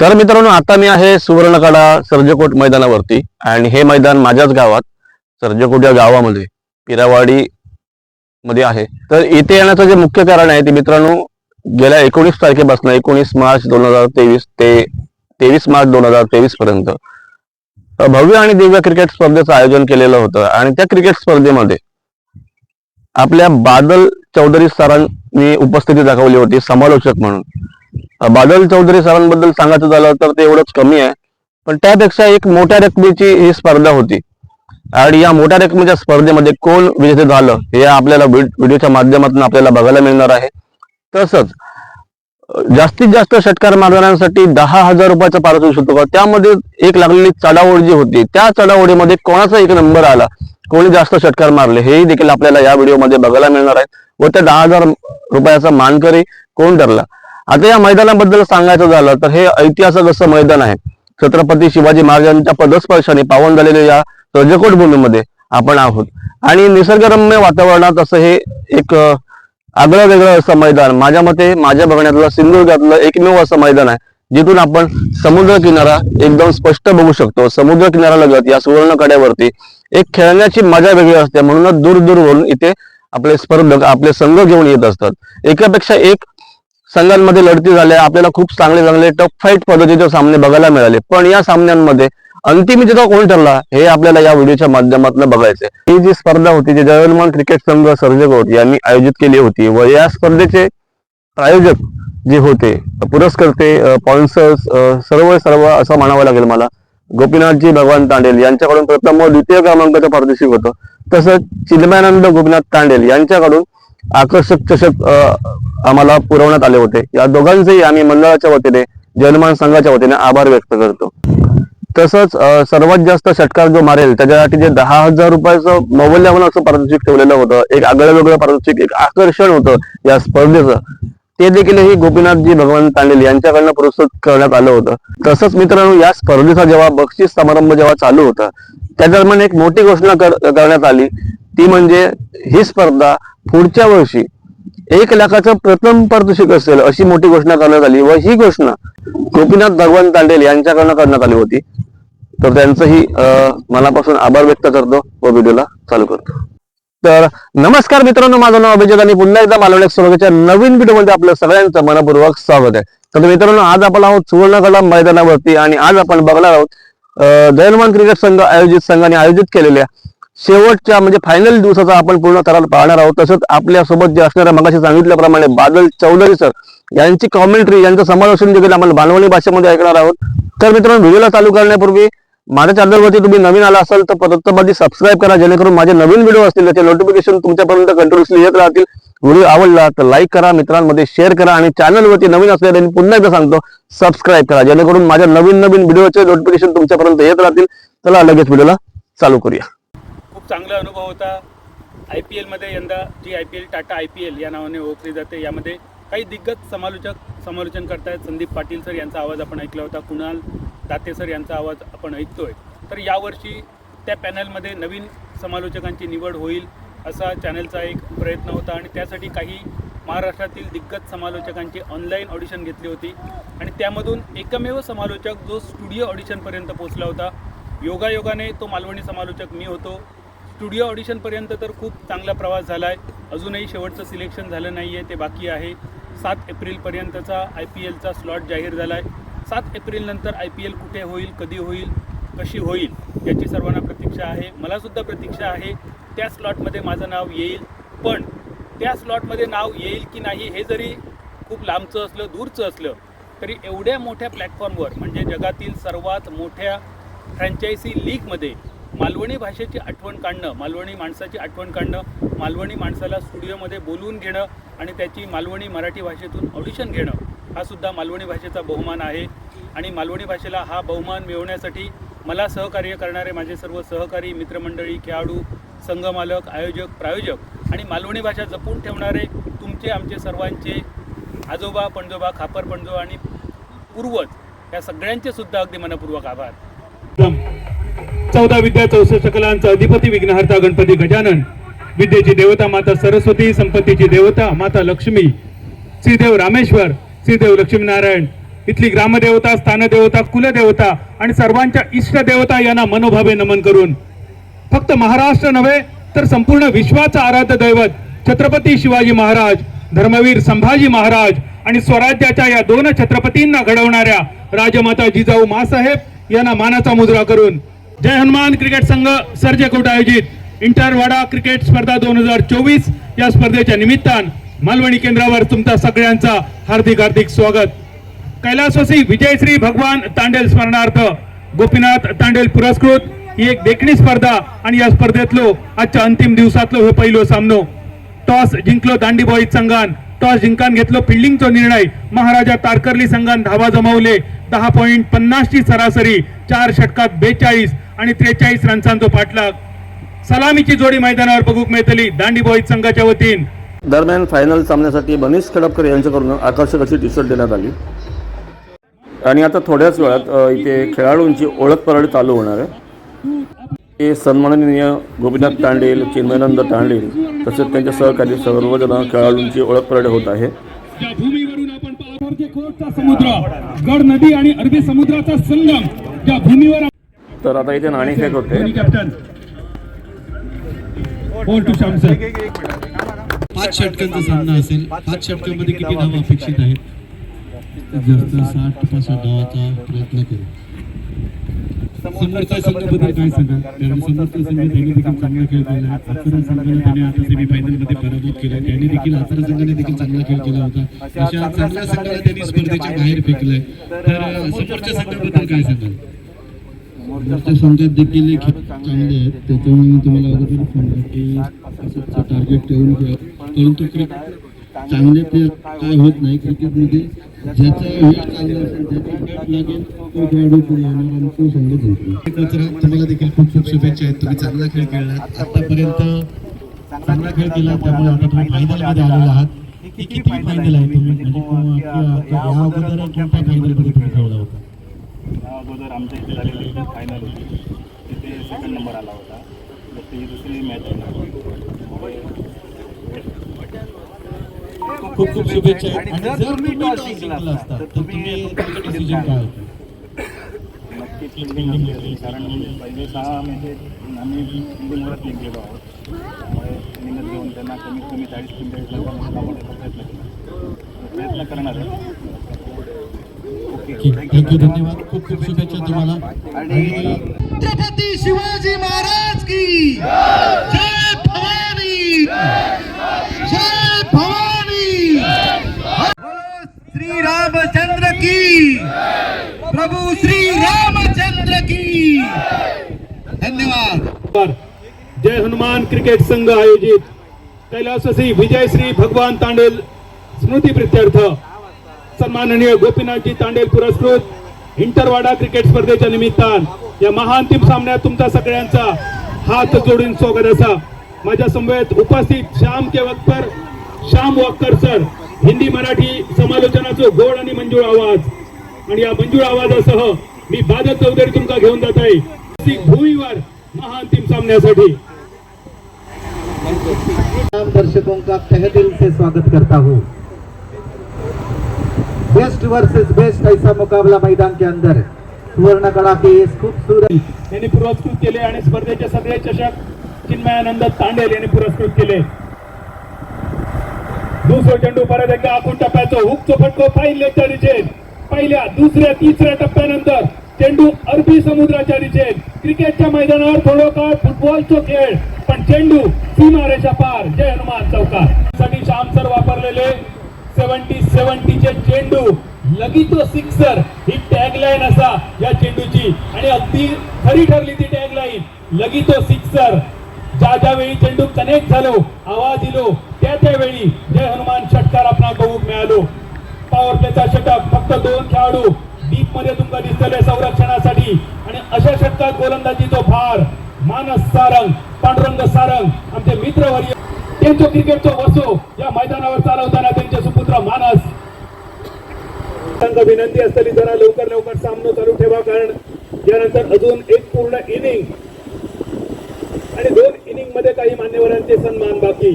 तर मित्रांनो आता मी आहे सुवर्णकडा सर्जकोट मैदानावरती. आणि हे मैदान माझ्याच गावात सर्जकोट या गावामध्ये पिरावाडी मध्ये आहे. तर इथे येण्याचं जे मुख्य कारण आहे ते मित्रांनो गेल्या एकोणीस तारखेपासून एकोणीस मार्च दोन हजार तेवीस ते तेवीस मार्च दोन हजार तेवीस पर्यंत भव्य आणि दिव्य क्रिकेट स्पर्धेचं आयोजन केलेलं होतं. आणि त्या क्रिकेट स्पर्धेमध्ये आपल्या बादल चौधरी सरांनी उपस्थिती दाखवली होती समालोचक म्हणून. बादल चौधरी सरांबद्दल सांगायचं झालं तर ते एवढंच कमी आहे. पण त्यापेक्षा एक मोठ्या रकमेची ही स्पर्धा होती. आणि या मोठ्या रकमेच्या स्पर्धेमध्ये कोण विजेते झालं हे आपल्याला व्हिडिओच्या माध्यमातून आपल्याला बघायला मिळणार आहे. तसंच जास्तीत जास्त षटकार मारणाऱ्यांसाठी दहा हजार रुपयाचं पारितोषिक होतं. त्यामध्ये एक लागलेली चढाओढ जी होती त्या चढाओढीमध्ये कोणाचा एक नंबर आला कोणी जास्त षटकार मारले हेही देखील आपल्याला या व्हिडिओमध्ये बघायला मिळणार आहे. व त्या दहा हजार रुपयाचा मानकरी कोण ठरला? आता या मैदानाबद्दल सांगायचं झालं तर हे ऐतिहासिक असं मैदान आहे. छत्रपती शिवाजी महाराजांच्या पदस्पर्शाने पावन झालेल्या या रजकोट भूमीमध्ये आपण आहोत. आणि निसर्गरम्य वातावरणात असं हे एक आगळं वेगळं असं मैदान माझ्या मते माझ्या बघण्यातलं सिंधुदुर्गातलं एकमेव असं मैदान आहे. जिथून आपण समुद्र किनारा एकदम स्पष्ट बघू शकतो. समुद्र लगत या सुवर्ण कड्यावरती एक खेळण्याची मजा वेगळी असते. म्हणूनच दूर दूरवरून इथे आपले स्पर्धक आपले संघ घेऊन येत असतात. एकापेक्षा एक संघांमध्ये लढती झाल्या आपल्याला खूप चांगले चांगले टफ फाईट पद्धतीचे सामने बघायला मिळाले. पण या सामन्यांमध्ये अंतिम विजेता कोण ठरला हे आपल्याला या व्हिडिओच्या माध्यमातून बघायचंय. ही जी स्पर्धा होती जी जयलमान क्रिकेट संघ सर्जकोट यांनी आयोजित केली होती व या स्पर्धेचे प्रायोजक जे होते पुरस्कर्ते स्पॉन्सर्स सर्व सर्व असं म्हणावं लागेल मला. गोपीनाथजी भगवान तांडेल यांच्याकडून प्रथम व द्वितीय क्रमांकाचं पारदर्शिक होतं. तसंच चिन्मयानंद गोपीनाथ तांडेल यांच्याकडून आकर्षक चषक आम्हाला पुरवण्यात आले होते. या दोघांचेही आम्ही मंडळाच्या वतीने जलमान संघाच्या वतीने आभार व्यक्त करतो. तसंच सर्वात जास्त षटकार जो मारेल त्याच्यासाठी जे दहा हजार रुपयाचं मौल्यवान असं पारितोषिक ठेवलेलं होतं एक आगळं वेगळं पारितोषिक एक आकर्षण होतं या स्पर्धेचं. ते देखीलही गोपीनाथजी भगवान तांडेल यांच्याकडनं पुरस्कृत करण्यात आलं होतं. तसंच मित्रांनो या स्पर्धेचा जेव्हा बक्षीस समारंभ जेव्हा चालू होता त्या दरम्यान एक मोठी घोषणा करण्यात आली. ती म्हणजे ही स्पर्धा पुढच्या वर्षी एक लाखाचं प्रथम पारितोषिक असेल अशी मोठी घोषणा करण्यात आली व ही घोषणा गोपीनाथ भगवान तांडेल यांच्याकडनं करण्यात आली होती. तर त्यांचंही मनापासून आभार व्यक्त करतो व व्हिडिओला चालू करतो. तर नमस्कार मित्रांनो माझं नाव अभिजित आणि पुन्हा एकदा मालवणी स्वर्गाच्या नवीन व्हिडिओमध्ये आपलं सगळ्यांचं मनपूर्वक स्वागत आहे. तर मित्रांनो आज आपण आहोत सुवर्णकला मैदानावरती आणि आज आपण बघणार आहोत अं, दयनमान क्रिकेट संघ आयोजित संघाने आयोजित केलेल्या शेवटच्या म्हणजे फायनल दिवसाचा आपण पूर्ण करार पाहणार आहोत. तसंच आपल्यासोबत जे असणाऱ्या मगाशी सांगितल्याप्रमाणे बादल चौधरी सर यांची कॉमेंट्री यांचं समालोचन देखील आपण बालवणी भाषेमध्ये ऐकणार आहोत. तर मित्रांनो व्हिडिओला चालू करण्यापूर्वी माझ्या चॅनलवरती तुम्ही नवीन आला असाल तर प्रत्येकमध्ये सबस्क्राईब करा जेणेकरून माझे नवीन व्हिडिओ असतील त्याचे नोटिफिकेशन तुमच्यापर्यंत कंट्रोल येत राहतील. व्हिडिओ आवडला तर लाईक करा मित्रांमध्ये शेअर करा आणि चॅनलवरती नवीन असलेल्या पुन्हा एकदा सांगतो सबस्क्राईब करा जेणेकरून माझ्या नवीन नवीन व्हिडिओचे नोटिफिकेशन तुमच्यापर्यंत येत राहतील. चला लगेच व्हिडिओला चालू करूया. खूप चांगला अनुभव होता. आय पी एलमध्ये यंदा जी I P L Tata I P L या नावाने ओळखली जाते. यामध्ये काही दिग्गज समालोचक समालोचन करतायत. संदीप पाटील सर यांचा आवाज आपण ऐकला होता. कुणाल दाते सर यांचा आवाज आपण ऐकतोय. तर यावर्षी त्या पॅनलमध्ये नवीन समालोचकांची निवड होईल असा चॅनलचा एक प्रयत्न होता. आणि त्यासाठी काही महाराष्ट्रातील दिग्गज समालोचकांची ऑनलाईन ऑडिशन घेतली होती. आणि त्यामधून एकमेव समालोचक जो स्टुडिओ ऑडिशनपर्यंत पोहोचला होता. योगायोगाने तो मालवणी समालोचक मी होतो. स्टुडिओ ऑडिशनपर्यंत तर खूप चांगला प्रवास झाला आहे अजूनही शेवटचं सिलेक्शन झालं नाही आहे ते बाकी आहे. सात एप्रिलपर्यंतचा आय पी एलचा स्लॉट जाहीर झाला आहे सात एप्रिलनंतर आय पी एल कुठे होईल कधी होईल कशी होईल याची सर्वांना प्रतीक्षा आहे. मलासुद्धा प्रतीक्षा आहे त्या स्लॉटमध्ये माझं नाव येईल. पण त्या स्लॉटमध्ये नाव येईल की नाही हे जरी खूप लांबचं असलं दूरचं असलं तरी एवढ्या मोठ्या प्लॅटफॉर्मवर म्हणजे जगातील सर्वात मोठ्या फ्रँचायझी लीगमध्ये मालवणी भाषेची आठवण काढणं मालवणी माणसाची आठवण काढणं मालवणी माणसाला स्टुडिओमध्ये बोलवून घेणं आणि त्याची मालवणी मराठी भाषेतून ऑडिशन घेणं हा सुद्धा मालवणी भाषेचा बहुमान आहे. आणि मालवणी भाषेला हा बहुमान मिळवण्यासाठी मला सहकार्य करणारे माझे सर्व सहकारी मित्रमंडळी खेळाडू संघमालक आयोजक प्रायोजक आणि मालवणी भाषा जपून ठेवणारे तुमचे आमचे सर्वांचे आजोबा पणजोबा खापर पणजोबा आणि पूर्वज या सगळ्यांचे सुद्धा अगदी मनपूर्वक आभार. चौदा विद्या चौसष्ट कलांचा अधिपती विघ्नहर्ता गणपती गजानन विद्येची देवता माता सरस्वती संपत्तीची देवता माता लक्ष्मी श्रीदेव रामेश्वर श्रीदेव लक्ष्मीनारायण इथली ग्रामदेवता स्थानदेवता कुलदेवता आणि सर्वांच्या इष्टदेवता यांना मनोभावे नमन करून फक्त महाराष्ट्र नव्हे तर संपूर्ण विश्वाचं आराध्य दैवत छत्रपती शिवाजी महाराज धर्मवीर संभाजी महाराज आणि स्वराज्याच्या या दोन छत्रपतींना घडवणाऱ्या राजमाता जिजाऊ मासाहेब यांना मानाचा मुजरा करून जय हनुमान क्रिकेट संघ सर्जेकोट आयोजित. इंटरवाडा क्रिकेट स्पर्धा दोन हजार चोवीस या स्पर्धेच्या निमित्तान मालवणी केंद्रावर तुमचा सगळ्यांचा हार्दिक हार्दिक स्वागत. कैलासवासी विजयश्री भगवान तांडेल स्मरणार्थ गोपीनाथ तांडेल पुरस्कृत. ही एक देखणी स्पर्धा आणि या स्पर्धेतलो आजच्या अंतिम दिवसातलो हे पहिलो सामनो. टॉस जिंकलो दांडी बॉईज संघान. टॉस जिंकान घेतलो फिल्डिंगचा निर्णय. महाराजा तारकर्ली संघान धावा जमवले. दहा पॉईंट पन्नासची सरासरी चार षटकात बेचाळीस आणि त्रेचाळीस रन्सांचो पाठलाग. सलामीची जोडी मैदानावर बघूक मिळतली दांडी बॉईज संघाच्या वतीन. दरम्यान फायनल सामन्यासाठी मनीष खडपकर यांच्याकडून आकर्षक अशी टी शर्ट देण्यात आली. आणि आता थोड्याच वेळात इथे खेळाडूंची ओळख परळ चालू होणार आहे. हे सन्माननीय गोपीनाथ तांडेल चिन्मयानंद तांडेल तसेच त्यांच्या सहकारी सर्वजण खेळाडूंची ओळख परेड होत आहे. समुद्र गड नदी आणि अरबी समुद्राचा संगम ज्या भूमीवर तर आता इथे नाणेफेक होते. पाच षटकांचा सामना असेल. पाच षटकांमध्ये किती धावा अपेक्षित आहेत? जास्त साठ पासष्ट धावाचा प्रयत्न करू. समोरच्या संघाबद्दल काय कारण त्यांनी देखील चांगला खेळ केला आचरा संघाने त्याने आता सेमीफायनलमध्ये पराभूत केला. त्यांनी देखील आचरा संघाने देखील चांगला खेळ केला होता. अशा चांगल्या संघाला त्यांनी स्पर्धेच्या बाहेर फेकलंय. तर समोरच्या संघाबद्दल काय सांगाल? समोरच्या संघात देखील चांगले आहेत. त्याच्यामुळे मी तुम्हाला अगोदर की असंच टार्गेट ठेवून घ्या परंतु क्रिकेट चांगले ते काय होत नाही. क्रिकेटमध्ये ज्याचा वेळ चांगला असेल ज्याचा बॅट लागेल तो खेळाडू पुढे येणार आणि तो संघ जिंकणार. कचरा तुम्हाला देखील खूप खूप शुभेच्छा आहेत. तुम्ही चांगला खेळ खेळलात. आतापर्यंत चांगला खेळ केला त्यामुळे आता तुम्ही फायनलमध्ये आलेला आहात. किती फायनल आहे तुम्ही? म्हणजे या अगोदर कोणत्या फायनलमध्ये तुम्ही खेळला होता? या अगोदर आमच्या इथे झालेली फायनल होती तिथे सेकंड नंबर आला होता. तर ती दुसरी मॅच आहे खूप खूप शुभेच्छा. आणि जर तुम्ही टॉस जिंकला असता तर तुम्ही तुमचं डिसिजन काय? होतं कारण पहिले सहा मॅचेस आम्ही जिंकलेलो आहोत. त्यामुळे घेऊन त्यांना कमीत कमी चाळीस पंचेचाळीस लाखांना लावण्याचा प्रयत्न केला. प्रयत्न करणार आहे. धन्यवाद. खूप खूप शुभेच्छा तुम्हाला. आणि छत्रपति शिवाजी महाराज की जय भवानी जय भवानी श्री रामचंद्र की। प्रभु श्री रामचंद्र की। धन्यवाद। जय हनुमान क्रिकेट संघ आयोजित कैलासवासी विजयश्री भगवान तांडेल स्मृती प्रित्यर्थ। सन्माननीय गोपीनाथजी तांडेल पुरस्कृत इंटरवाडा क्रिकेट स्पर्धेच्या निमित्तान या महाअंतिम सामन्यात तुमचा सगळ्यांचा हात जोडून स्वागत असा. माझ्या समवेत उपस्थित श्याम केवकर श्याम वाक्कर सर हिंदी मराठी समालोचनाचं गोड आणि मंजूळ आवाज. आणि या मंजूळ आवाजासह मी बादल चौधरी तुमका घेऊन जात आहे. भूमीवर महाअंतिम सामन्यासाठी. दर्शकों का तहे दिल से स्वागत करता हूँ. बेस्ट वर्सेस बेस्ट ऐसा मुकाबला मैदान के अंदर. सुवर्ण कड़ा की इस खूबसूरत यांनी पुरस्कृत केले आणि स्पर्धेचे सगळे चषक चिन्मयानंद तांडेल यांनी पुरस्कृत केले. दुसरा चेंडू परत एकदा आखून टप्प्याचा हुकचं फटको पाहिले दिशेत पहिल्या दुसऱ्या तिसऱ्या टप्प्यानंतर चेंडू अरबी समुद्राच्या दिशेत क्रिकेटच्या मैदानावर थोडं काळ फुटबॉलचा खेळ पण चेंडू सीमारेषा पार. जय हनुमान चौकारसाठी श्याम सर वापरलेले सेव्हन्टी सेव्हन्टीचे चेंडू. लगीतो सिक्सर ही टॅगलाईन असा या चेंडूची. आणि अगदी खरी ठरली ती टॅगलाईन लगीतो सिक्सर ज्या ज्या वेळी चेंडू कनेक्ट झालो आवाज दिलो त्या त्यावेळी जय हनुमान षटकार आपण बघूक मिळालो. पॉवर प्लेचा षटक फक्त दोन खेळाडू. डीपमध्ये तुमका दिसतले संरक्षणासाठी. आणि अशा षटकात गोलंदाजीचो भार. मानस सारंग पांडुरंग सारंग आमचे मित्रवर्य त्यांचो क्रिकेटचो वसो. या मैदानावर चालवताना त्यांचे सुपुत्र मानस. विनंती असतली जरा लवकर लवकर सामना चालू ठेवा कारण यानंतर अजून एक पूर्ण इनिंग आणि दोन इनिंगमध्ये काही मान्यवरांचे सन्मान बाकी.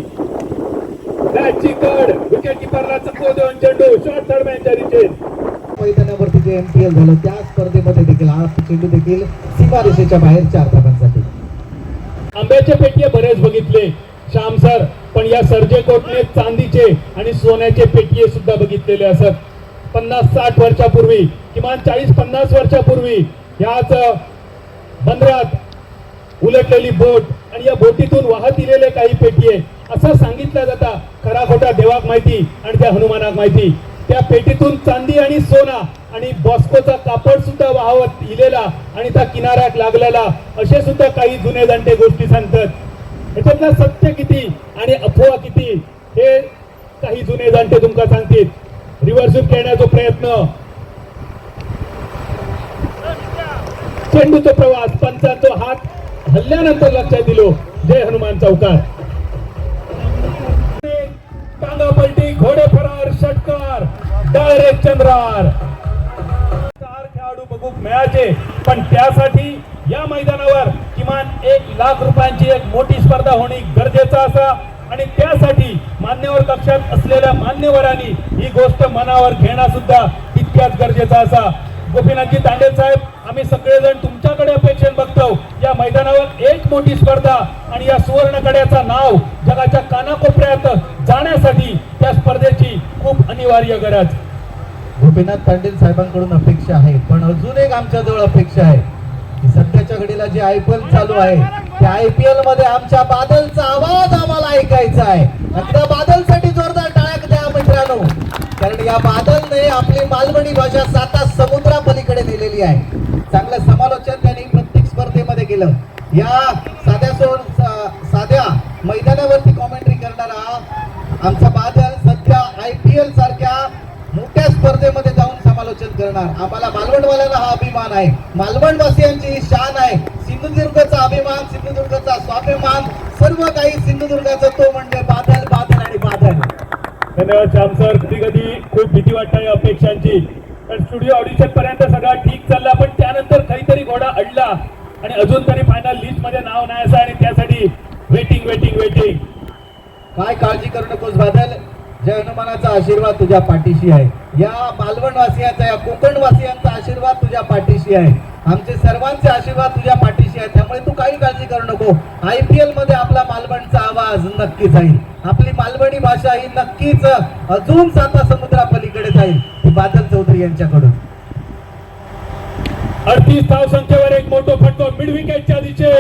मॅचची कड विकेट किपरला देऊन चेंडू शॉर्ट थर्ड मॅनच्या मैदानावरती जे एम पी एल झालं त्या स्पर्धेमध्ये देखील हा चेंडू देखील सीमारेषेच्या बाहेर चार धावांसाठी. आंब्याचे पेटिये बरेच बघितले श्याम सर पण या सर्जे कोटने चांदीचे आणि सोन्याचे पेटिये सुद्धा बघितलेले असत. पन्नास साठ वर्षापूर्वी किमान चाळीस पन्नास वर्षापूर्वी ह्याच बंदरात उलटलेली बोट आणि या बोटीतून वाहत इलेले काही पेटिये असं सांगितलं जाता खरा खोटा देवाक माहिती आणि त्या हनुमानाक माहिती. त्या पेटीतून चांदी आणि सोना आणि बॉस्कोचा कापड सुद्धा वाहवत इलेला आणि त्या किनाऱ्यात लागलेला असे सुद्धा काही जुने जाणते गोष्टी सांगतात. याच्यातलं सत्य किती आणि अफवा किती हे काही जुने जाणते तुमका सांगतील. रिव्हर्सूट खेळण्याचा प्रयत्न. चेंडूचा प्रवास पंचांचा हात हल्ल्यानंतर लक्षात दिलो. जय हनुमान चौकार टांगा पलटी घोडे फरार षटकार डायरेक्ट चंद्रार. चार खेळाडू बघू मिळायचे पण त्यासाठी या मैदानावर किमान एक लाख रुपयांची एक मोठी स्पर्धा होणे गरजेचं असा आणि त्यासाठी मान्यवर कक्षात असलेल्या मान्यवरांनी ही गोष्ट मनावर घेणं सुद्धा तितक्याच गरजेचा असा गोपीनाथजी तांडे साहेब आम्ही सगळेजण तुमच्याकडे अपेक्षेने बघतो. या मैदानावर एक मोठी स्पर्धा आणि या सुवर्णकड्याचा नाव जगाच्या कानाकोपऱ्यात जाण्यासाठी त्या स्पर्धेची खूप अनिवार्य गरज. गोपीनाथ पाटील साहेबांकडून अपेक्षा आहे पण अजून एक आमच्या जवळ अपेक्षा आहे की सध्याच्या घडीला जे आय पी एल चालू आहे त्या आय पी एलमध्ये आमच्या बादलचा आवाज आम्हाला ऐकायचा आहे. आणि त्या बादलसाठी जोरदार टाळ्या द्या मित्रांनो. कारण या बादलने आपली मालवणी भाषा साता समुद्रापलीकडे नेलेली आहे. चांगलं समालोचन त्यांनी प्रत्येक स्पर्धेमध्ये केलं. या साध्या सोड साध्या मैदानावरती कॉमेंट्री करणारा आमचा बादल सध्या आय पी एल सारख्या मोठ्या स्पर्धेमध्ये जाऊन समालोचन करणार. आम्हाला मालवणवाल्याला हा अभिमान आहे. मालवणवासियांची ही शान आहे. सिंधुदुर्गचा अभिमान सिंधुदुर्गचा स्वाभिमान सर्व काही सिंधुदुर्गाचा तो म्हणजे बादल बादल आणि बादल. धन्यवाद श्याम सर. कधी कधी खूप भीती वाटते अपेक्षांची. कारण स्टुडिओ ऑडिशन पर्यंत सगळा ठीक चालला. पण त्यानंतर काहीतरी घोडा अडला आणि अजून तरी फायनल लिस्टमध्ये नाव नाही असं आणि त्यासाठी वेटिंग वेटिंग वेटिंग काय काळजी करू नकोस बादल. जय हनुमानाचा आशीर्वाद तुझ्या पाठीशी आहे. या मालवण वासियांचा या कोकणवासियांचा आशीर्वाद तुझ्या पाठीशी आहे. आमचे सर्वांचे आशीर्वाद तुझ्या पाठीशी आहे. त्यामुळे तू काही काळजी करू नको. आय पी एलमध्ये आपला मालवणचा आवाज नक्की जाईल. आपली मालवणी भाषा ही नक्कीच अजून साता समुद्रापलीकडे जाईल. बादल चौधरी यांच्याकडून. अडतीस धाव संख्येवर एक मोठो फटको मिड विकेटच्या दिशे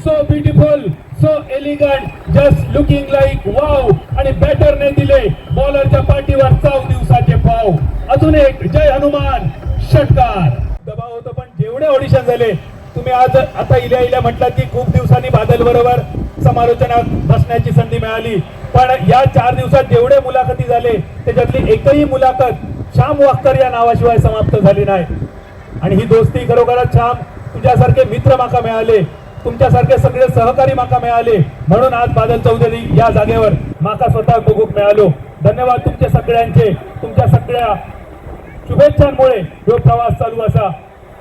so beautiful so elegant just looking like wow आणि बॅटरने दिले बॉलरच्या पाठीवर चाव दिवसाचे पाव. अजून एक जय हनुमान षटकार. दबाव होतो पण जेवढे ऑडिशन झाले तुम्ही आज आता इल्या इल्या म्हटलात की खूप दिवसांनी बादल बरोबर समालोचनात बसण्याची संधी मिळाली. पण या चार दिवसात जेवढे मुलाखती झाले त्याच्यातली एकही मुलाखत श्याम वाक्कर या नावाशिवाय समाप्त झाली नाही. आणि ही दोस्ती खरोखरच छान तुझ्यासारखे मित्र माका मिळाले तुमच्यासारखे सगळे सहकारी माका मिळाले म्हणून आज बादल चौधरी या जागेवर माका स्वतः बघूक मिळालो. धन्यवाद तुमच्या सगळ्यांचे तुमच्या सगळ्या शुभेच्छांमुळे जो प्रवास चालू असा.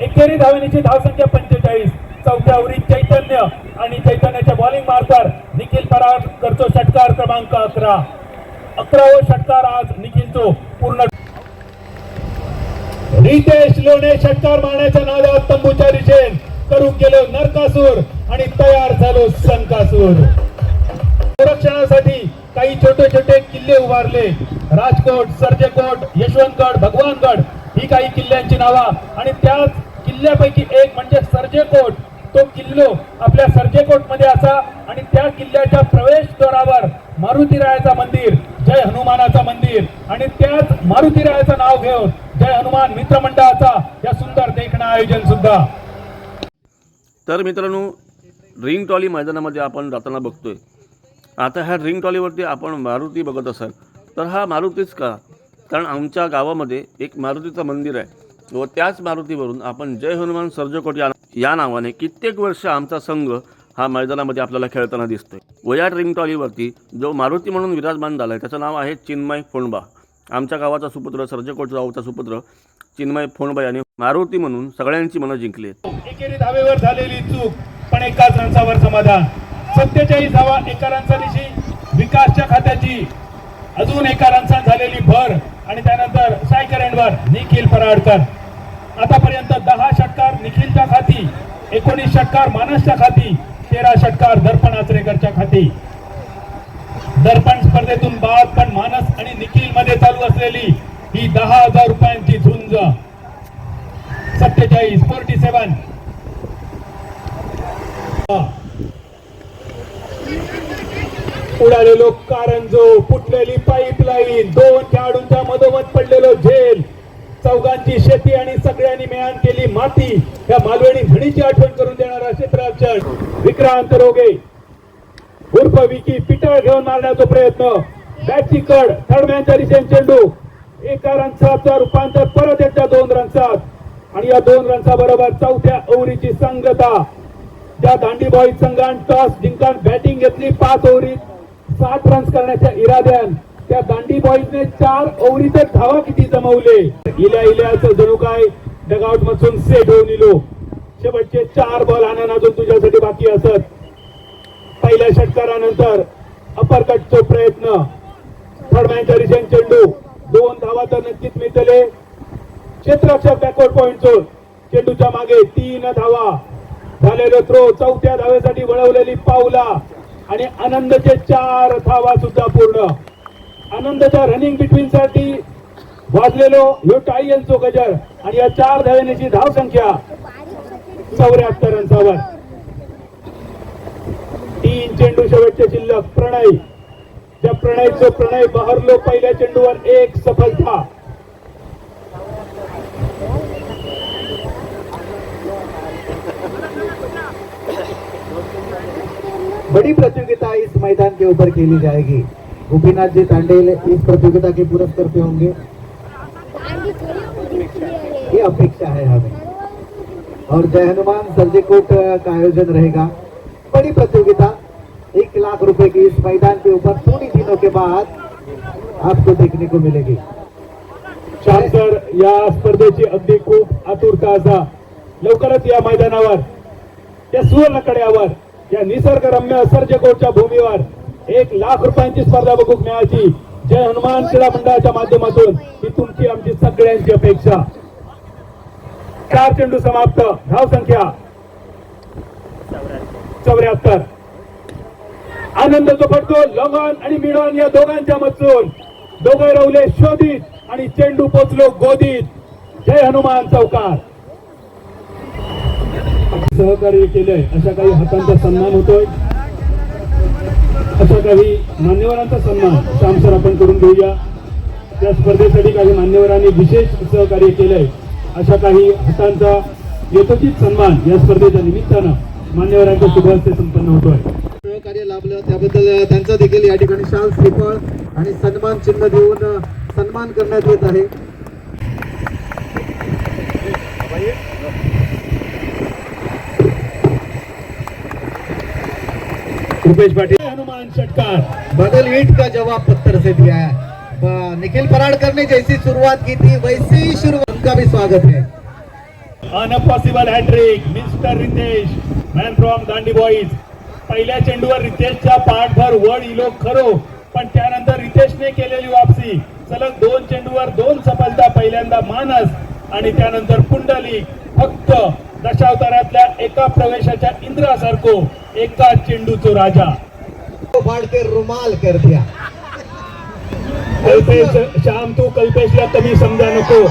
एकेरी धावणीची धावसंख्या पंचेचाळीस. चौथ्या ओव्हरीत चैतन्य आणि चैतन्याच्या बॉलिंग मार्कर निखिल परारकरचो षटकार क्रमांक अकरा. अकरावो षटकार आज निखिलचो पूर्ण रितेश लोणे षटकार मारण्याच्या नादात तंबूच्या दिशेन करून गेलो नरकासूर आणि तयार झालो संकासूर. संरक्षणासाठी काही छोटे छोटे किल्ले उभारले. राजकोट सर्जेकोट यशवंतगड भगवानगड ही काही किल्ल्यांची नावा आणि त्याच किल्ल्यापैकी एक म्हणजे सर्जेकोट. तो किल्लो आपल्या सर्जेकोटमध्ये असा आणि त्या किल्ल्याच्या प्रवेशद्वारावर मारुतीरायाचा मंदिर जय हनुमानाचा मंदिर आणि त्याच मारुतीरायाचं नाव घेऊन जय हनुमान मित्रमंडळाचा या सुंदर देखणं आयोजन सुद्धा. तर मित्रांनो रिंग ट्रॉली मैदानामध्ये आपण जाताना बघतोय. आता ह्या रिंग ट्रॉलीवरती आपण मारुती बघत असाल. तर हा मारुतीच का? कारण आमच्या गावामध्ये एक मारुतीचं मंदिर आहे. व त्याच मारुतीवरून आपण जय हनुमान सर्जकोट या या नावाने कित्येक वर्ष आमचा संघ हा मैदानामध्ये आपल्याला खेळताना दिसतोय. व या रिंग ट्रॉलीवरती जो मारुती म्हणून विराजमान झाला आहे त्याचं नाव आहे चिन्मय फोंडबा. आमच्या गावाचा सुपुत्र सर्जकोट गावचा सुपुत्र चिन्मय फोंडबा यांनी मारुती म्हणून सगळ्यांची मनं जिंकली एकेरी धावेवर झालेली चूक पण एकाच रनसावर समाधान. सत्तेचाळीस धावा एका रनचा दिशी विकासच्या खात्याची. अजून एका रनसात झालेली भर आणि त्यानंतर सायकरेंडवर निखिल फराडकर आतापर्यंत दहा षटकार निखिलच्या खाती एकोणीस षटकार मानसच्या खाती तेरा षटकार दर्पण आचरेकरच्या खाती. दर्पण स्पर्धेतून बाद पण मानस आणि निखिलमध्ये चालू असलेली ही दहा हजार रुपयांची झुंज. सत्तेचाळीस फोर्टी सेवन. उडालेलो कारंजो फुटलेली पाईपलाईन दोन खेळाडूंच्या मधोमध पडलेलो झेल. चौघांची शेती आणि सगळ्यांनी मिळान केली माती या मालवणी म्हणीची आठवण करून देणारा क्षेत्राक्षण विक्रांत रोगे. उर्फ विकी पिटळ घेऊन मारण्याचा प्रयत्न. बॅटची कड थर्ड दिशेने चेंडू. एका रनसाचा रूपांतर परत एकदा दोन रनसात आणि या दोन रनसा बरोबर चौथ्या ओव्हरीची संगता त्या दांडी बॉईज संघान टॉस जिंकान बॅटिंग घेतली पाच ओव्हरीत. सात रन्स करण्याच्या इराद्यान. त्या दांडी बॉईजने चार ओव्हरीचे धावा किती जमवले? इल्या इल्याचं जणू काय? डगआउट मधून सेट होऊन इलो. शेवटचे चार बॉल आणून अजून तुझ्यासाठी बाकी असत. पहिल्या षटकारानंतर अपरकटचो प्रयत्न. थर्डमॅनच्या रिशन चेंडू. दोन धावा तर नक्कीच मिळतले. क्षेत्ररक्षक बॅकवर्ड पॉइंट चोर चेंडूच्या मागे तीन धावा. झालेलं थ्रो चौथ्या धावेसाठी वळवलेली पावला. आणि आनंदचे चार धावा सुद्धा पूर्ण. आनंदच्या रनिंग बिटवीन साठी वाजलेलो ह्यो टायलचो गजर आणि या चार धावण्याची धाव संख्या चौऱ्याहत्तर रनसावर तीन चेंडू शेवटचे शिल्लक प्रणय. त्या प्रणयचो प्रणय बहरलो पहिल्या चेंडूवर एक सफलता बड़ी प्रतियोगिता इस मैदान के ऊपर खेली जाएगी. गोपीनाथ जी तांडेल इस प्रतियोगिता के पुरस्कृत होंगे। ये अपेक्षा है हमें। और जय हनुमान सर्जिकोट का आयोजन रहेगा। बड़ी प्रतियोगिता एक लाख रुपए की इस मैदान के ऊपर। थोड़ी दिनों के बाद आपको देखने को मिलेगी। श्याम सर या स्पर्धेची अगदी खूप आतुरता असा लवकरच या मैदानावर या सुवर्ण कड्यावर या निसर्गरम्य सर्जकोटच्या भूमीवर एक लाख रुपयांची स्पर्धा बघूक मिळायची. जय हनुमान क्रीडा मंडळाच्या माध्यमातून. ही तुमची आमची सगळ्यांची अपेक्षा. चार चेंडू समाप्त. धाव संख्या चौऱ्याहत्तर. आनंद फटको लॉंगॉन आणि मिडॉन या दोघांच्या मधून. दोघे रवले शोधित आणि चेंडू पोचलो गोदीत. जय हनुमान चौकार. सहकार्य केलंय. अशा काही हातांचा सन्मान होतोय. अशा काही मान्यवरांचा सन्मान श्याम सर आपण करून घेऊया. त्या स्पर्धेसाठी काही मान्यवरांनी विशेष सहकार्य केलंय. अशा काही हातांचा यथोचित सन्मान या स्पर्धेच्या निमित्तानं मान्यवरांच्या शुभ हस्ते संपन्न होतोय. सहकार्य लाभलं त्याबद्दल त्यांचा देखील या ठिकाणी शाल श्रीफळ आणि सन्मान चिन्ह देऊन सन्मान करण्यात येत आहे. रुपेश पाटील. षटकार. बदल ईट का जवाब पत्थर से दिया है? निखिल पराडकर ने जैसी शुरुआत की थी वैसी ही शुरुआत। का भी स्वागत है। Impossible hattrick mister Ritesh man from Dandi boys पहिल्या चेंडूवर रितेशच्या पाठभर वड इलो खरो पण त्यानंतर रितेशने केलेली वापसी. सलग दोन चेंडूवर दोन सफलता पहिल्यांदा मानस आणि त्यानंतर कुंडली. फक्त दशावतारातल्या एका प्रवेशाच्या इंद्रासारखो एका चेंडूचो राजा. फाड़ के रुमाल कर दिया। कल्पेश श्याम तू कल्पेशला कमी समजा नको.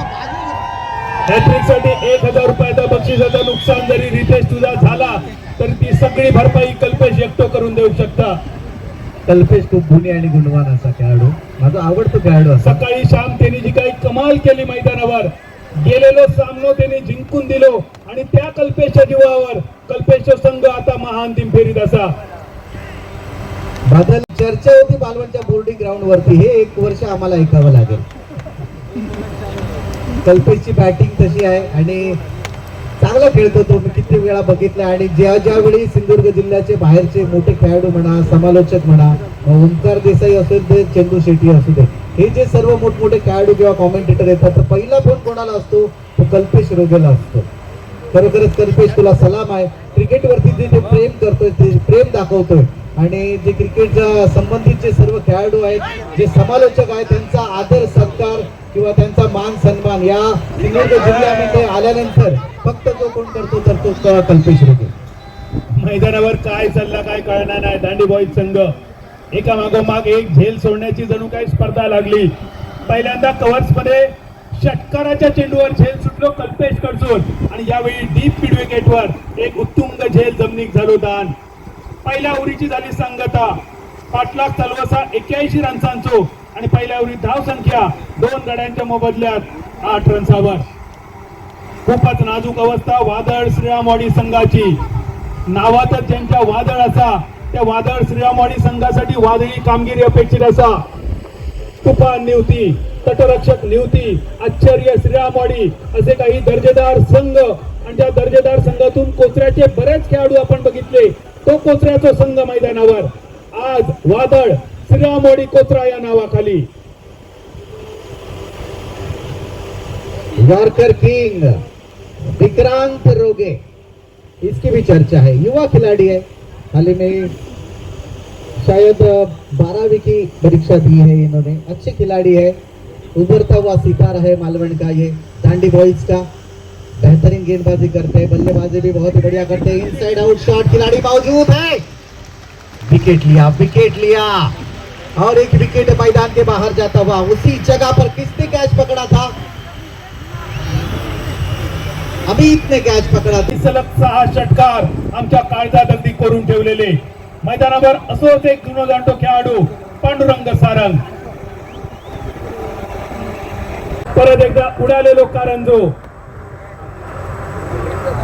हॅट्रिकसाठी एक हजार रुपयाचा बक्षिसाचं नुकसान जरी रितेश तुझा झाला तर ती सगळी भरपाई कल्पेश एकटो करून देऊ शकता. कल्पेश खूप गुणी आणि गुणवान असा खेळाडू. माझा आवडतो खेळाडू सकाळी श्याम त्यांनी जी काही कमाल केली मैदानावर गेलेलो सामनो त्यांनी जिंकून दिलो आणि त्या कल्पेशच्या जीवावर कल्पेशचा संघ आता महाअंतिम फेरीत असा. बदल चर्चा होती बालवणच्या बोर्डिंग ग्राउंड वरती. हे एक वर्ष आम्हाला ऐकावं लागेल. कल्पेशची बॅटिंग तशी आहे आणि चांगला खेळतो तो. मी किती वेळा बघितला आणि ज्या ज्यावेळी सिंधुदुर्ग जिल्ह्याचे बाहेरचे मोठे खेळाडू म्हणा समालोचक म्हणा ओंकार देसाई असू दे चंदू शेट्टी असू दे हे जे सर्व मोठमोठे खेळाडू किंवा कॉमेंटेटर येतात तर पहिला फोन कोणाला असतो? तो कल्पेश रोगेला असतो. खरोखरच कल्पेश तुला सलाम आहे. क्रिकेटवरती जे प्रेम करतोय ते प्रेम दाखवतोय. आणि जे क्रिकेटच्या संबंधितचे सर्व खेळाडू आहेत जे समालोचक आहेत त्यांचा आदर सत्कार किंवा त्यांचा मान सन्मान या सिंधुदुर्ग जिल्ह्यामध्ये आल्यानंतर फक्त जो कोण करतो तर तो कल्पेश रोगे मैदानावर काय चालला काय कळणार नाही. दांडी बॉईज संघ. एका मागोमाग एक झेल सोडण्याची जणू काही स्पर्धा लागली. पहिल्यांदा कव्हर्समध्ये षटकाराच्या चेंडूवर झेल सुटलो कल्पेश कडसून. आणि यावेळी डीप मिड विकेटवर एक उत्तुंग झेल जमनीक झालो दान. पहिल्या ओव्हरीची झाली संगता. पाटलाग तलवसा एक्क्याऐंशी रन्सांचो आणि पहिल्या ओव्हरीत धाव संख्या दोन गड्यांच्या मोबदल्यात आठ रन्सावर. खूपच नाजूक अवस्था वादळ श्रीरामवाडी संघाची. नावातच ज्यांच्या वादळ असा त्या वादळ श्रीरामवाडी संघासाठी वादळी कामगिरी अपेक्षित असा. तुफान निवती तटरक्षक निवती आश्चर्य श्रीरामवाडी असे काही दर्जेदार संघ. आणि त्या दर्जेदार संघातून कोचऱ्याचे बरेच खेळाडू आपण बघितले. तो कोचऱ्याचा संघ मैदानावर. आज वादळ श्रीरामवाडी कोचरा या नावाखाली. वारकर किंग विक्रांत रोगे. इसकी भी चर्चा है। युवा खिलाड़ी है। हाल ही में शायद बारहवीं की परीक्षा दी है इन्होंने। अच्छे खिलाड़ी है। उभरता हुआ सितारा है मालवण का ये। दांडी बॉयज का। बेहतरीन गेंदबाजी करते हैं बल्लेबाजी भी बहुत ही बढ़िया करते हैं इनसाइड आउट शॉट खिलाड़ी मौजूद है। विकेट लिया विकेट लिया। और एक विकेट मैदान के बाहर जाता हुआ उसी जगह पर किसने कैच पकड़ा था? अमित ने कैच पकड़ा। था सलग सहा षटकार आमच्या कायदा अगदी करून ठेवलेले? मैदानावर असोच एक जुनो जाणतो खेळाडू पांडुरंग सारंग. परत एकदा उडालेलो कारंजो.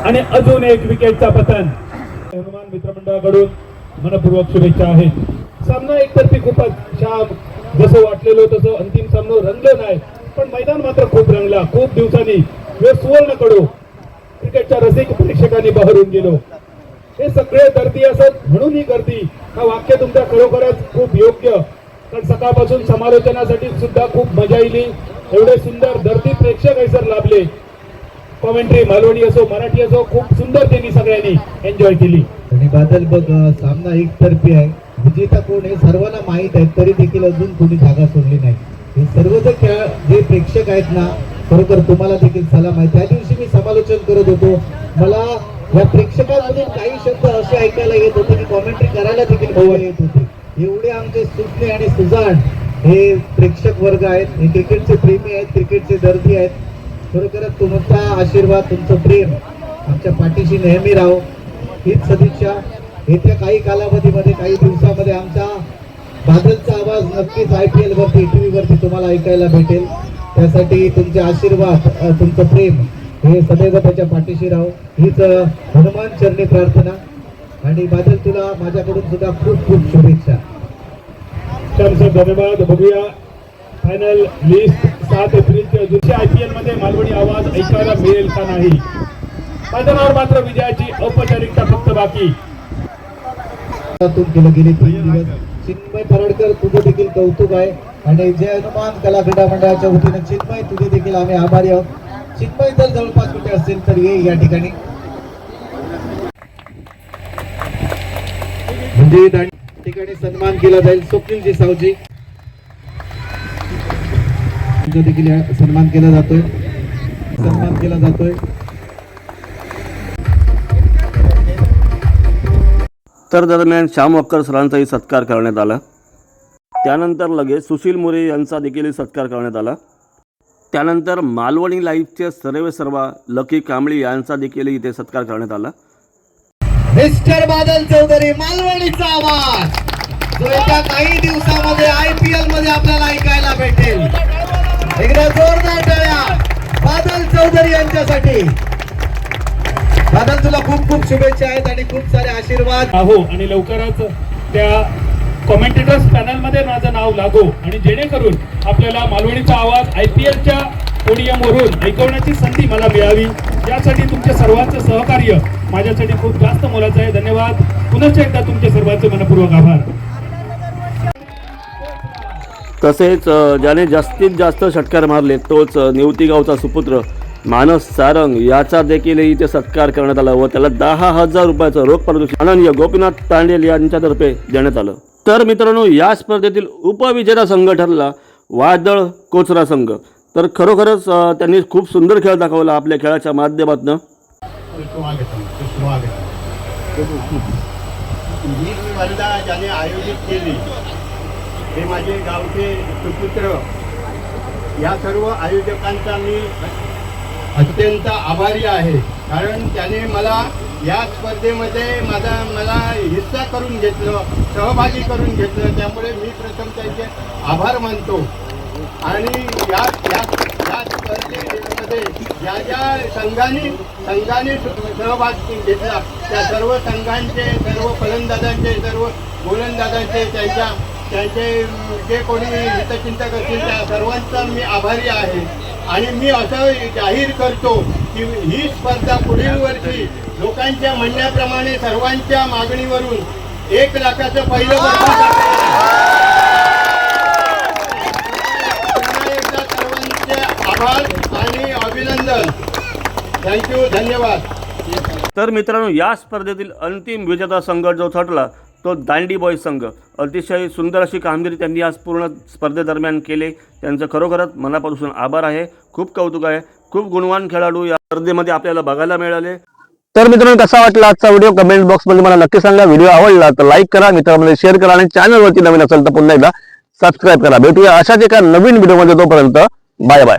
आणि अजून एक विकेटचा पतन हनुमान मित्रमंडळाकडून मनपूर्वक शुभेच्छा आहेत. सामना एकतर्फी खूपच शाम जसं वाटलेलो तसं अंतिम सामना रंगलं नाही. पण मैदान मात्र खूप रंगला. खूप दिवसांनी वे सुवर्ण कडू क्रिकेटच्या रसिक प्रेक्षकांनी बहरून गेलो. हे सगळे गर्दी असत म्हणून ही गर्दी. हा वाक्य तुमच्या खरोखरच खूप योग्य. कारण सकाळपासून समालोचनासाठी सुद्धा खूप मजा येईल एवढे सुंदर धरती प्रेक्षक हैसर लाभले. कॉमेंट्री मालवणी असो मराठी असो खूप सुंदर त्यांनी सगळ्यांनी एन्जॉय केली. आणि बादल बघ सामना एकतर्फी आहे. विजेता कोण हे सर्वांना माहीत आहे तरी देखील अजून कोणी जागा सोडली नाही. हे सर्व जे खेळ जे प्रेक्षक आहेत ना खरोखर तुम्हाला देखील सलाम आहे. त्या दिवशी मी समालोचन करत होतो. मला या प्रेक्षकांमधून काही शब्द असे ऐकायला येत होते की कॉमेंट्री करायला देखील भाऊ येत होते. एवढे आमचे सुटणे आणि सुजाण हे प्रेक्षक वर्ग आहेत. हे क्रिकेटचे प्रेमी आहेत क्रिकेटचे दर्दी आहेत. खरोखरच तुमचा आशीर्वाद तुमचं प्रेम आमच्या पाठीशी नेहमी राहो. हीच सदिच्छा. येत्या काही कालावधीमध्ये काही दिवसामध्ये आमचा बादलचा आवाज नक्कीच आय पी एल वरती व्हीवरती तुम्हाला ऐकायला भेटेल. त्यासाठी तुमचे आशीर्वाद तुमचं प्रेम हे सदैव त्याच्या पाठीशी राहो. हीच हनुमान चरणी प्रार्थना. आणि बादल तुला माझ्याकडून सुद्धा खूप खूप शुभेच्छा. धन्यवाद. बघूया फायनल लिस्ट सात एप्रिलच्या दुसऱ्या आय पी एलमध्ये मालवणी आवाज ऐकायला मिळेल का नाही? मैदानावर मात्र विजयाची औपचारिकता फक्त बाकी. केलं गेले तीन दिवस. चिन्मय परडकर तुझं देखील कौतुक आहे. आणि जय हनुमान कलाक्रीडा मंडळाच्या वतीनं चिन्मय तुझे देखील आम्ही आभारी आहोत. चिन्मय जर जवळपास कुठे असेल तर ये या ठिकाणी. म्हणजे ठिकाणी सन्मान केला जाईल स्वप्नीलजी सावजी. यांचा देखील सन्मान केला जातोय. सन्मान केला जातोय. तर दरम्यान श्याम अक्कर सरांचाही सत्कार करण्यात आला. त्यानंतर लगेच सुशील मोरे यांचा देखील सत्कार करण्यात आला. त्यानंतर मालवणी लाईव्हचे सर्वे सर्वा लकी कांबळी यांचा देखील इथे सत्कार करण्यात आला. मिस्टर बादल चौधरी मालवणीचा आवाज. जो येत्या काही दिवसामध्ये आय पी एलमध्ये आपल्याला ऐकायला भेटेल. एकदा जोरदार टाळ्या. बादल चौधरी यांच्यासाठी. बादल तुला खूप खूप शुभेच्छा आहेत आणि खूप सारे आशीर्वाद. आहो आणि लवकरच त्या कॉमेंटेटर्स पॅनलमध्ये माझं नाव लागो. आणि जेणेकरून आपल्याला मालवणीचा आवाज आय पी एलच्या पोडियमवरून ऐकवण्याची संधी मला मिळावी. यासाठी तुमच्या सर्वांचं सहकार्य माझ्यासाठी खूप जास्त मोलाचं आहे. धन्यवाद. पुनश्च एकदा तुमच्या सर्वांचे मनपूर्वक आभार. तसेच ज्याने जास्तीत जास्त षटकार मारले तोच अ, निवती गावचा सुपुत्र मानस सारंग याचा देखील इथे सत्कार करण्यात आला व त्याला दहा हजार रुपयाचं रोख प्रदूषण माननीय गोपीनाथ तांडेल यांच्यातर्फे देण्यात आलं. तर मित्रांनो या स्पर्धेतील उपविजेता संघ ठरला वादळ कोचरा संघ. तर खरोखरच त्यांनी खूप सुंदर खेळ दाखवला आपल्या खेळाच्या माध्यमातून. आयोजित केली हे माझे गावचे सुपुत्र. या सर्व आयोजकांचा मी अत्यंत आभारी आहे. कारण त्याने मला या स्पर्धेमध्ये माझा मला हिस्सा करून घेतलं सहभागी करून घेतलं. त्यामुळे मी प्रथम त्यांचे आभार मानतो. आणि या या या स्पर्धेमध्ये ज्या ज्या संघांनी संघाने सहभाग घेतला त्या सर्व संघांचे सर्व फलंदाजांचे सर्व गोलंदाजांचे त्यांच्या त्यांचे जे कोणी हितचिंतक असतील त्या सर्वांचा मी आभारी आहे. आणि मी असं जाहीर करतो की ही स्पर्धा पुढील वर्षी लोकांच्या म्हणण्याप्रमाणे सर्वांच्या मागणीवरून एक लाखाचं पहिलं एकदा सर्वांचे आभार आणि अभिनंदन. थँक्यू धन्यवाद. तर मित्रांनो या स्पर्धेतील अंतिम विजेता संघ जो ठरला तो दांडी बॉय संघ. अतिशय सुंदर अशी कामगिरी त्यांनी आज पूर्ण स्पर्धेदरम्यान केले. त्यांचं खरोखरच मनापासून आभार आहे. खूप कौतुक आहे. खूप गुणवान खेळाडू या स्पर्धेमध्ये आपल्याला बघायला मिळाले. तर मित्रांनो कसा वाटला आजचा व्हिडिओ कमेंट बॉक्समध्ये मला नक्की सांगा. व्हिडिओ आवडला तर लाईक करा. मित्रांमध्ये शेअर करा आणि चॅनलवरती नवीन असेल तर पुन्हा एकदा सबस्क्राईब करा. भेटूया अशाच एका नवीन व्हिडिओमध्ये तोपर्यंत. Bye bye